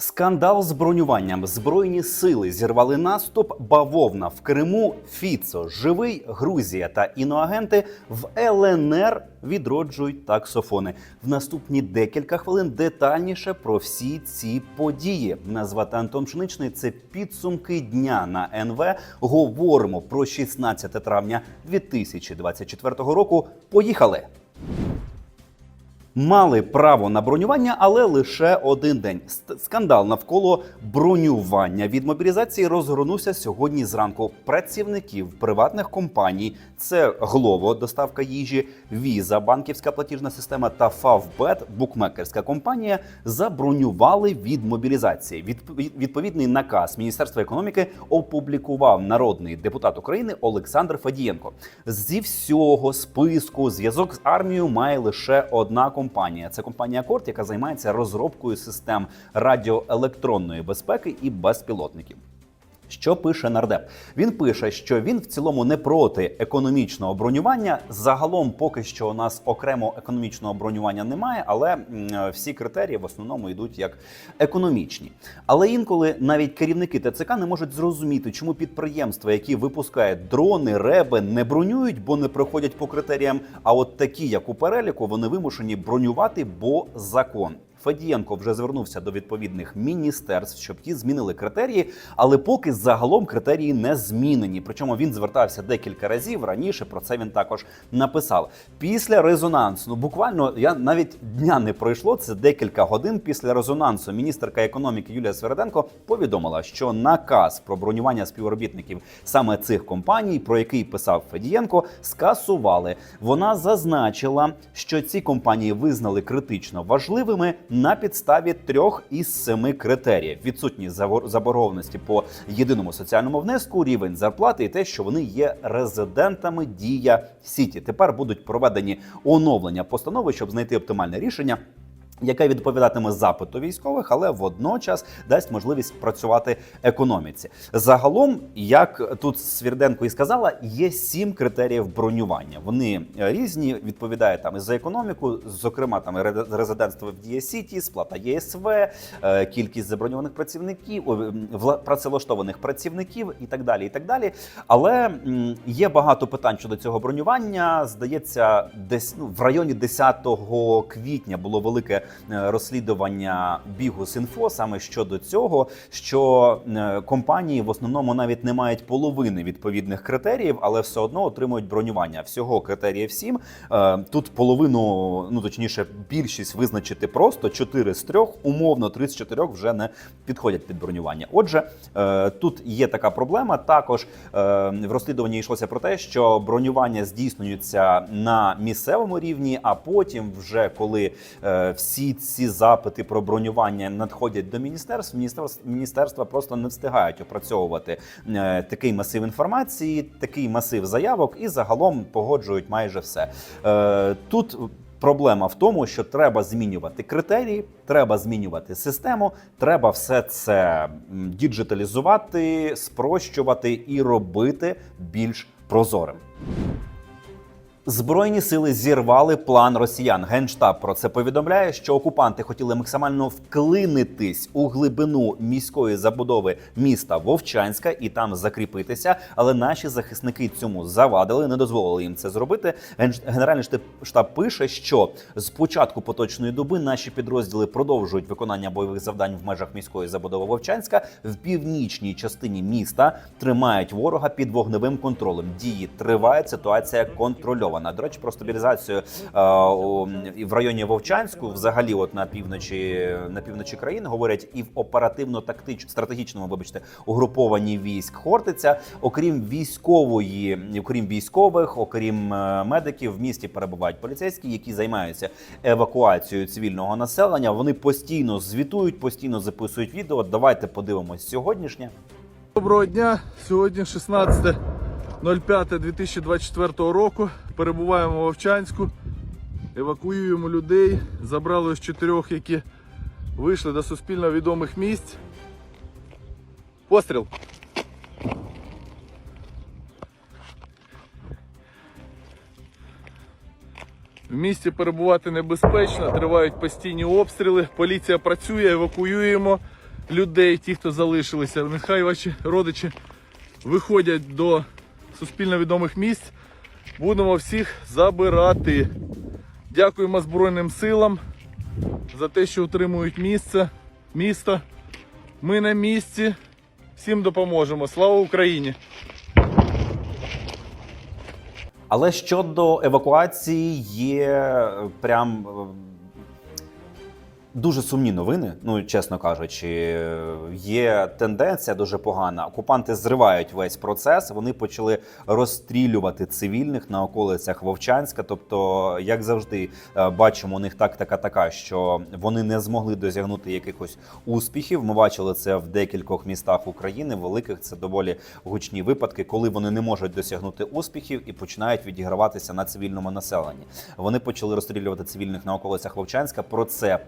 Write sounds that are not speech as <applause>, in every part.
Скандал з бронюванням. Збройні сили зірвали наступ. Бавовна в Криму. Фіцо живий. Грузія та іноагенти в ЛНР відроджують таксофони. В наступні декілька хвилин детальніше про всі ці події. Мене звати Антон Пшеничний. Це підсумки дня на НВ. Говоримо про 16 травня 2024 року. Поїхали. Мали право на бронювання, але лише один день. Скандал навколо бронювання від мобілізації розгорнувся сьогодні зранку. Працівників приватних компаній це Глово, доставка їжі, Віза, банківська платіжна система та Фавбет, букмекерська компанія, забронювали від мобілізації. Відп- Відповідний наказ Міністерства економіки опублікував народний депутат України Олександр Фадієнко. Зі всього списку зв'язок з армією має лише одна компанія. Це компанія Корт, яка займається розробкою систем радіоелектронної безпеки і безпілотників. Що пише нардеп? Він пише, що він в цілому не проти економічного бронювання. Загалом, поки що у нас окремо економічного бронювання немає, але всі критерії в основному йдуть як економічні. Але інколи навіть керівники ТЦК не можуть зрозуміти, чому підприємства, які випускають дрони, реби, не бронюють, бо не проходять по критеріям. А от такі, як у переліку, вони вимушені бронювати, бо закон. Федієнко вже звернувся до відповідних міністерств, щоб ті змінили критерії, але поки загалом критерії не змінені. Причому він звертався декілька разів раніше. Про це він також написав. Після резонансу, ну буквально я навіть дня не пройшло. Це декілька годин після резонансу. Міністерка економіки Юлія Свереденко повідомила, що наказ про бронювання співробітників саме цих компаній, про який писав Федієнко, скасували. Вона зазначила, що ці компанії визнали критично важливими на підставі трьох із семи критеріїв: відсутність забор- заборгованості по єдиному соціальному внеску, рівень зарплати і те, що вони є резидентами дія сіті. Тепер будуть проведені оновлення постанови, щоб знайти оптимальне рішення. Яке відповідатиме запиту військових, але водночас дасть можливість працювати економіці. Загалом, як тут Свірденко і сказала, є сім критеріїв бронювання. Вони е, різні, відповідають там і за економіку, зокрема там ре- резидентство в Дія Сіті, сплата ЄСВ, е, кількість заброньованих працівників, працевлаштованих працівників і так далі. І так далі. Але є багато питань щодо цього бронювання. Здається, десь ну в районі 10 квітня було велике е, розслідування Бігус.Інфо саме щодо цього, що е, компанії в основному навіть не мають половини відповідних критеріїв, але все одно отримують бронювання. Всього критеріїв 7. Е, Тут половину, ну точніше, більшість визначити просто 4 з 3, умовно 3 з 4 вже не підходять під бронювання. Отже, тут є така проблема. Також в розслідуванні йшлося про те, що бронювання здійснюється на місцевому рівні, а потім, вже коли е, всі ці запити про бронювання надходять до міністерств, міністерств міністерства просто не встигають опрацьовувати е, такий масив інформації, такий масив заявок, і загалом погоджують майже все. Е, Тут Проблема в тому, що треба змінювати критерії, треба змінювати систему, треба все це діджиталізувати, спрощувати і робити більш прозорим. Збройні сили зірвали план росіян. Генштаб про це повідомляє, що окупанти хотіли максимально вклинитись у глибину міської забудови міста Вовчанська і там закріпитися. Але наші захисники цьому завадили, не дозволили їм це зробити. Генеральний штаб пише, що з початку поточної доби наші підрозділи продовжують виконання бойових завдань в межах міської забудови Вовчанська в північній частині міста. Тримають ворога під вогневим контролем. Дії тривають. Ситуація контрольована. До речі, про стабілізацію е, в районі Вовчанську, взагалі, от на півночі на півночі країни говорять і в оперативно тактично стратегічному, вибачте, угрупованні військ Хортиця, окрім військової, окрім військових, окрім е, медиків, в місті перебувають поліцейські, які займаються евакуацією цивільного населення. Вони постійно звітують, постійно записують відео. Давайте подивимось сьогоднішнє. Доброго дня. Сьогодні 16.05.2024 року. Перебуваємо в Овчанську, евакуюємо людей. Забрали з чотирьох, які вийшли до суспільно відомих місць. Постріл. В місті перебувати небезпечно, тривають постійні обстріли. Поліція працює, евакуюємо. людей, ті, хто залишилися. Нехай ваші родичі виходять до суспільно відомих місць. Будемо всіх забирати. Дякуємо Збройним силам за те, що утримують місце, місто. Ми на місці. Всім допоможемо. Слава Україні! Але щодо евакуації є прям е, дуже сумні новини. Ну чесно кажучи, є тенденція дуже погана. Окупанти зривають весь процес. Вони почали розстрілювати цивільних на околицях Вовчанська. Тобто, як завжди, е, бачимо, у них тактика така, що вони не змогли досягнути якихось успіхів. Ми бачили це в декількох містах України. Великих це доволі гучні випадки, коли вони не можуть досягнути успіхів і починають відіграватися на цивільному населенні. Вони почали розстрілювати цивільних на околицях Вовчанська. Про це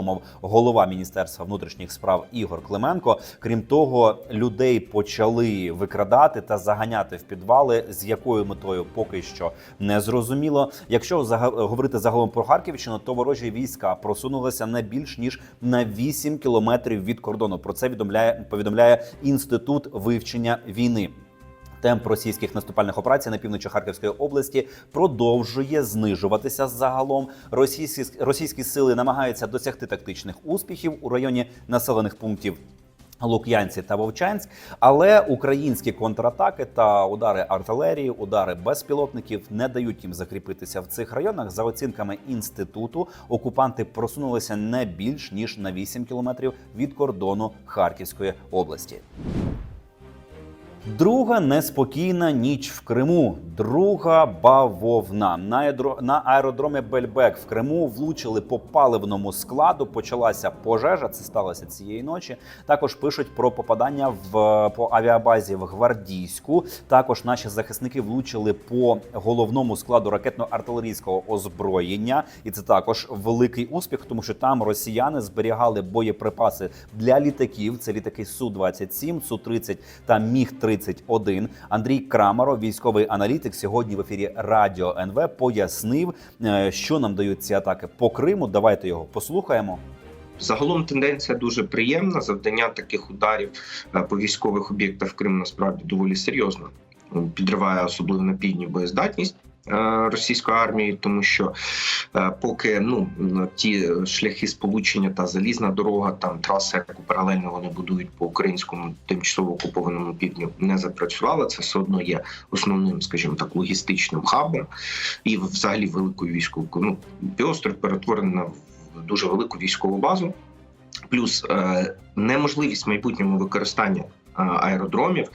повідомив голова міністерства внутрішніх справ Ігор Клименко. Крім того, людей почали викрадати та заганяти в підвали. З якою метою поки що не зрозуміло. Якщо говорити загалом про Харківщину, то ворожі війська просунулися на більш ніж на 8 кілометрів від кордону. Про це відомляє повідомляє інститут вивчення війни. Темп російських наступальних операцій на півночі Харківської області продовжує знижуватися загалом. Російські російські сили намагаються досягти тактичних успіхів у районі населених пунктів. Лук'янці та Вовчанськ, але українські контратаки та удари артилерії, удари безпілотників не дають їм закріпитися в цих районах. За оцінками інституту, окупанти просунулися не більш ніж на 8 кілометрів від кордону Харківської області. Друга неспокійна ніч в Криму. Друга бавовна. На аеродро- на аеродромі Бельбек в Криму влучили по паливному складу. Почалася пожежа. Це сталося цієї ночі. Також пишуть про попадання в по авіабазі в Гвардійську. Також наші захисники влучили по головному складу ракетно-артилерійського озброєння, і це також великий успіх, тому що там росіяни зберігали боєприпаси для літаків. Це літаки су 27 су 30 та міг 31 Андрій Крамаро, військовий аналітик, сьогодні в ефірі Радіо НВ пояснив, е, що нам дають ці атаки по Криму. Давайте його послухаємо. Загалом тенденція дуже приємна. Завдання таких ударів е, по військових об'єктах в Криму насправді доволі серйозно підриває особливо на півдні боєздатність. Е, Російської армії, тому що е, поки ну ті шляхи сполучення та залізна дорога, там траси, яку паралельно вони будують по українському тимчасово окупованому півдню, не запрацювала. Це все одно є основним, скажімо так, логістичним хабом і взагалі великою військовою. Ну півострів перетворений на дуже велику військову базу плюс е, неможливість майбутньому використання аеродромів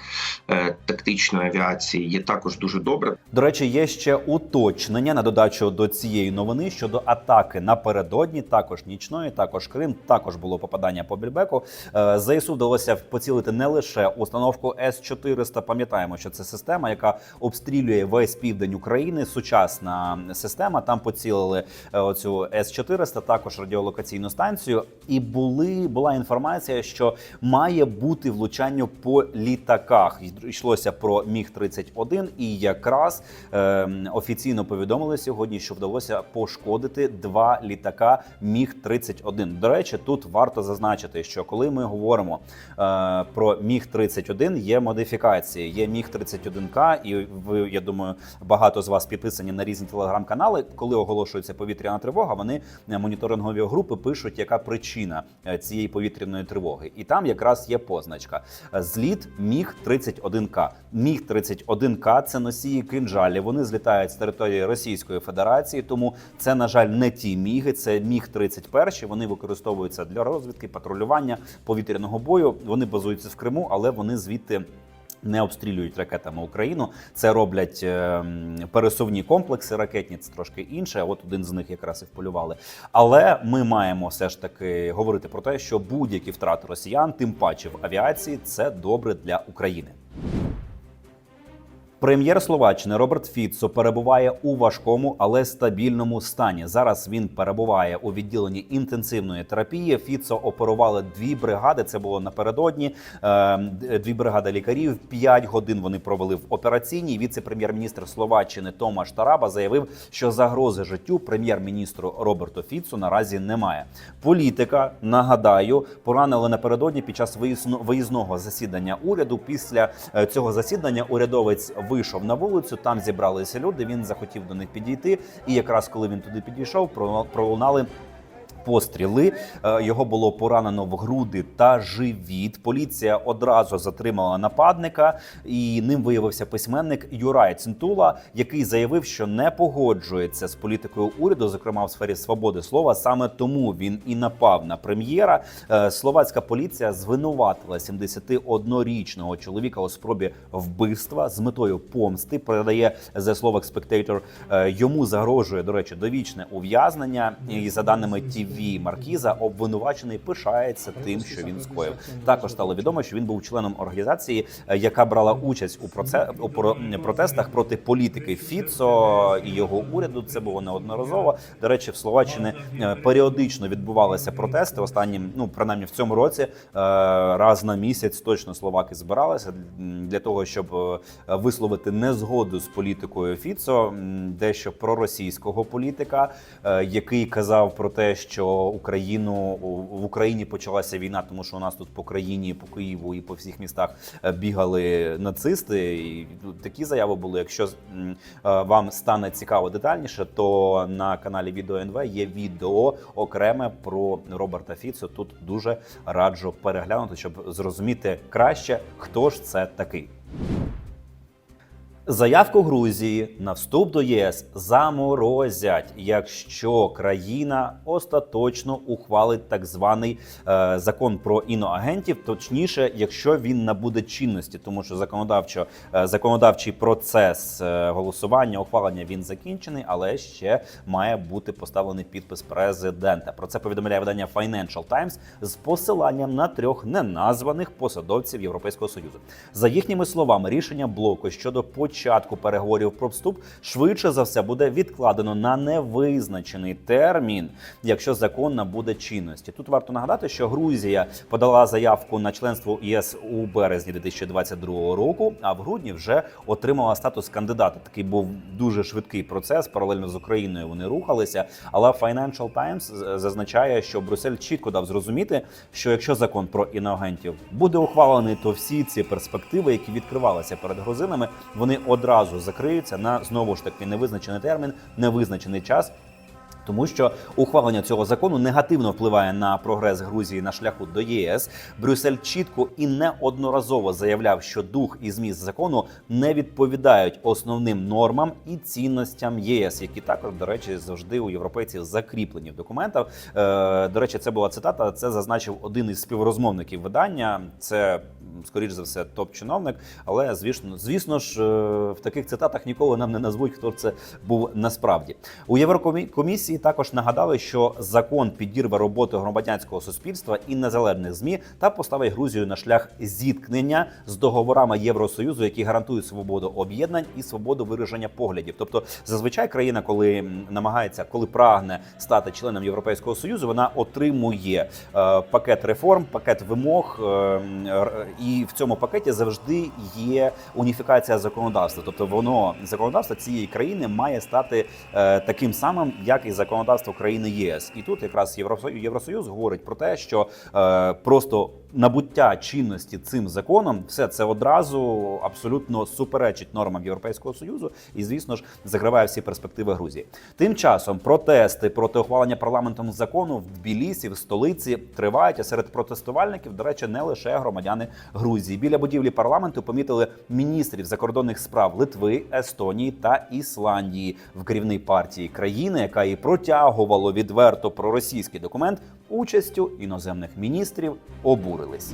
е, тактичної авіації є також дуже добре. До речі, є ще уточнення на додачу до цієї новини щодо атаки напередодні, також нічної, також Крим, також було попадання по Більбеку. Е, ЗСУ вдалося поцілити не лише установку С 400 Пам'ятаємо, що це система, яка обстрілює весь південь України. Сучасна система. Там поцілили е, оцю С 400 також радіолокаційну станцію. І були була інформація, що має бути влучання по літаках. Йшлося про Міг 31 і якраз е, офіційно повідомили сьогодні, що вдалося пошкодити два літака Міг 31 До речі, тут варто зазначити, що коли ми говоримо е, про Міг 31 є модифікації. Є Міг 31 к і ви, я думаю, багато з вас підписані на різні телеграм-канали. Коли оголошується повітряна тривога, вони е, моніторингові групи пишуть, яка причина е, цієї повітряної тривоги, і там якраз є позначка. Зліт Міг 31 к Міг 31 к це носії кинжалі. Вони злітають з території Російської Федерації, тому це на жаль не ті міги. Це міг 31 Вони використовуються для розвідки, патрулювання повітряного бою. Вони базуються в Криму, але вони звідти. Не обстрілюють ракетами Україну. Це роблять е, пересувні комплекси ракетні. Це трошки інше. От один з них якраз і вполювали. Але ми маємо все ж таки говорити про те, що будь-які втрати росіян, тим паче в авіації, це добре для України. Прем'єр Словаччини Роберт Фіцо перебуває у важкому, але стабільному стані. Зараз він перебуває у відділенні інтенсивної терапії. Фіцо оперували дві бригади. Це було напередодні. Е, Дві бригади лікарів. П'ять годин вони провели в операційній. Віце-прем'єр-міністр Словаччини Томаш Тараба заявив, що загрози життю прем'єр-міністру Роберту Фіцу наразі немає. Політика нагадаю поранили напередодні під час виїзно- виїзного засідання уряду. Після е, цього засідання урядовець вийшов на вулицю. Там зібралися люди. Він захотів до них підійти. І якраз коли він туди підійшов, пролунали-. Постріли Е, його було поранено в груди та живіт. Поліція одразу затримала нападника, і ним виявився письменник Юрай Цинтула, який заявив, що не погоджується з політикою уряду, зокрема в сфері свободи слова. Саме тому він і напав на прем'єра. Е, Словацька поліція звинуватила 71-річного чоловіка у спробі вбивства з метою помсти. Передає Slovak Spectator. Е, Йому загрожує, до речі, довічне ув'язнення. І за даними TV Маркіза, обвинувачений пишається тим, що він скоїв. Також стало відомо, що він був членом організації, е, яка брала участь у проце у протестах проти політики Фіцо і його уряду. Це було неодноразово. До речі, в Словаччині е, періодично відбувалися протести. Останнім, ну принаймні в цьому році, е, раз на місяць точно словаки збиралися для того, щоб висловити незгоду з політикою Фіцо, дещо проросійського політика, який казав про те, що Україну в Україні почалася війна, тому що у нас тут по країні, по Києву і по всіх містах е, бігали нацисти. І ну, такі заяви були. Якщо е, вам стане цікаво детальніше, то на каналі Відео НВ є відео окреме про Роберта Фіцо. Тут дуже раджу переглянути, щоб зрозуміти краще, хто ж це такий. Заявку Грузії на вступ до ЄС заморозять, якщо країна остаточно ухвалить так званий е, закон про іноагентів, точніше, якщо він набуде чинності, тому що законодавчо е, законодавчий процес е, голосування, ухвалення він закінчений, але ще має бути поставлений підпис президента. Про це повідомляє видання Financial Times з посиланням на трьох неназваних посадовців Європейського союзу. За їхніми словами, рішення блоку щодо початку переговорів про вступ швидше за все буде відкладено на невизначений термін, якщо закон набуде чинності. Тут варто нагадати, що Грузія подала заявку на членство ЄС у березні 2022 року, а в грудні вже отримала статус кандидата. Такий був дуже швидкий процес. Паралельно з Україною вони рухалися. Але Financial Times зазначає, що Брюссель чітко дав зрозуміти, що якщо закон про іноагентів буде ухвалений, то всі ці перспективи, які відкривалися перед грузинами, вони одразу закриються на знову ж таки невизначений термін, невизначений час. Тому що ухвалення цього закону негативно впливає на прогрес Грузії на шляху до ЄС. Брюссель чітко і неодноразово заявляв, що дух і зміст закону не відповідають основним нормам і цінностям єС, які також, до речі, завжди у європейців закріплені в документах. Е, до речі, це була цитата. Це зазначив один із співрозмовників видання. Це скоріш за все топ-чиновник. Але звісно, звісно ж, е, в таких цитатах ніколи нам не назвуть, хто це був насправді. У Єврокомісії також нагадали, що закон підірве роботу громадянського суспільства і незалежних змі та поставить Грузію на шлях зіткнення з договорами Євросоюзу, які гарантують свободу об'єднань і свободу вираження поглядів. Тобто, зазвичай країна, коли намагається, коли прагне стати членом Європейського союзу, вона отримує е, пакет реформ, пакет вимог, е, і в цьому пакеті завжди є уніфікація законодавства. Тобто, воно законодавство цієї країни має стати е, таким самим, як і законодавство країни ЄС. І тут якраз Євросоюз, Євросоюз говорить про те, що е, просто набуття чинності цим законом, все це одразу абсолютно суперечить нормам Європейського союзу, і звісно ж закриває всі перспективи Грузії. Тим часом протести проти ухвалення парламентом закону в Тбілісі, в столиці тривають. А серед протестувальників, до речі, не лише громадяни Грузії. Біля будівлі парламенту помітили міністрів закордонних справ Литви, Естонії та Ісландії в керівній партії країни, яка і протягувало відверто проросійський документ участю іноземних міністрів обурились.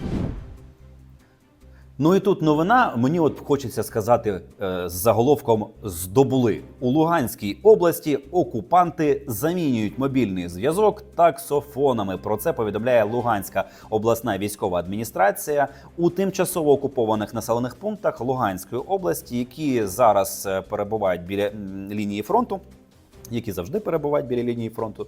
Ну і тут новина. Мені от хочеться сказати е, з заголовком здобули у Луганській області. Окупанти замінюють мобільний зв'язок таксофонами. Про це повідомляє Луганська обласна військова адміністрація у тимчасово окупованих населених пунктах Луганської області, які зараз е, перебувають біля лінії фронту які завжди перебувають біля лінії фронту.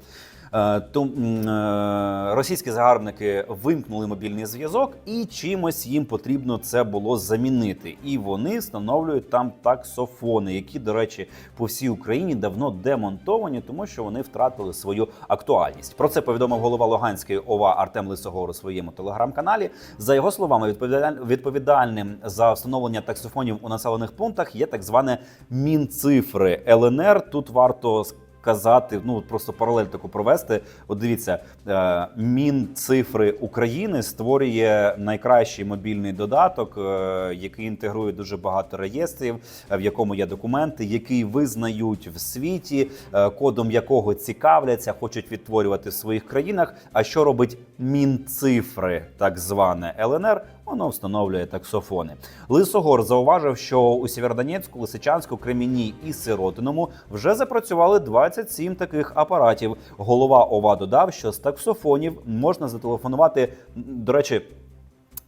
Е, То е, російські загарбники вимкнули мобільний зв'язок, і чимось їм потрібно це було замінити. І вони встановлюють там таксофони, які, до речі, по всій Україні давно демонтовані, тому що вони втратили свою актуальність. Про це повідомив голова Луганської ОВА Артем Лисогор у своєму телеграм-каналі. За його словами, відповідаль- відповідальним за встановлення таксофонів у населених пунктах є так зване мінцифри ЛНР. Тут варто сказати, ну просто паралель таку провести. От дивіться, е, Мінцифри України створює найкращий мобільний додаток, е, який інтегрує дуже багато реєстрів, е, в якому є документи, який визнають в світі, кодом якого цікавляться, хочуть відтворювати в своїх країнах. А що робить Мінцифри, так зване ЛНР? Воно встановлює таксофони. Лисогор зауважив, що у Сєвєродонецьку, Лисичанську, Креміні і Сиротиному вже запрацювали 27 таких апаратів. Голова ОВА додав, що з таксофонів можна зателефонувати. До речі,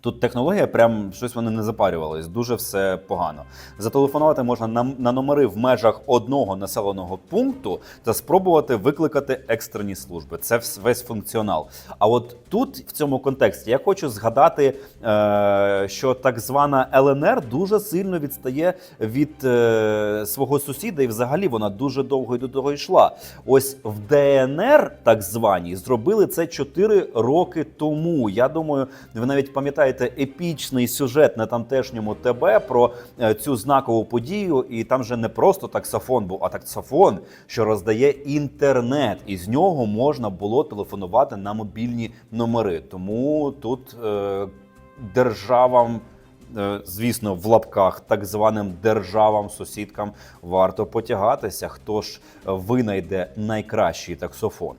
Тут технологія, прям щось вони не запарювались. Дуже все погано. Зателефонувати можна на, на номери в межах одного населеного пункту та спробувати викликати екстрені служби. Це весь функціонал. А от тут, в цьому контексті, я хочу згадати, е, що так звана ЛНР дуже сильно відстає від е, свого сусіда, і взагалі вона дуже довго й до того йшла. Ось в ДНР, так званій, зробили це 4 роки тому. Я думаю, ви навіть пам'ятаєте епічний сюжет на тамтешньому ТБ про е, цю знакову подію. І там же не просто таксофон був, а таксофон, що роздає інтернет, і з нього можна було телефонувати на мобільні номери. Тому тут е, державам. е, Звісно, в лапках так званим державам, сусідкам варто потягатися, хто ж е, винайде найкращий таксофон.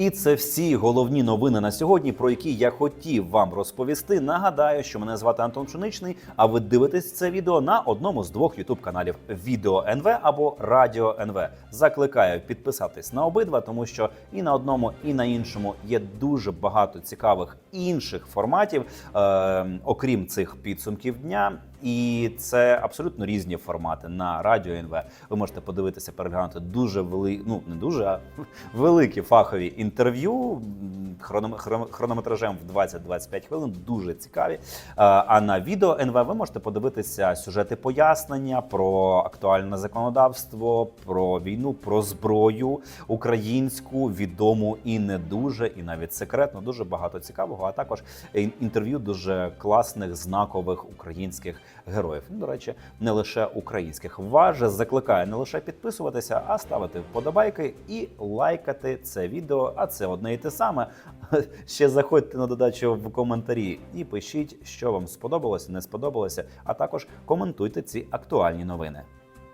І це всі головні новини на сьогодні, про які я хотів вам розповісти. Нагадаю, що мене звати Антон Пшеничний, а ви дивитесь це відео на одному з двох ютуб каналів Відео НВ або Радіо НВ. Закликаю підписатись на обидва, тому що і на одному, і на іншому є дуже багато цікавих інших форматів, е, окрім цих підсумків дня. І це абсолютно різні формати на радіо НВ. Ви можете подивитися, переглянути дуже вели... ну не дуже, а <laughs> великі фахові інтерв'ю м, хроном... хром- хронометражем в 20-25 хвилин. Дуже цікаві. А на відео НВ ви можете подивитися сюжети пояснення про актуальне законодавство, про війну, про зброю українську, відому і не дуже, і навіть секретно. Дуже багато цікавого. А також інтерв'ю дуже класних знакових українських героїв. Ну, до речі, не лише українських. Важе закликає не лише підписуватися, а ставити вподобайки і лайкати це відео. А це одне і те саме. <laughs> Ще заходьте на додачу в коментарі і пишіть, що вам сподобалося, не сподобалося, а також коментуйте ці актуальні новини.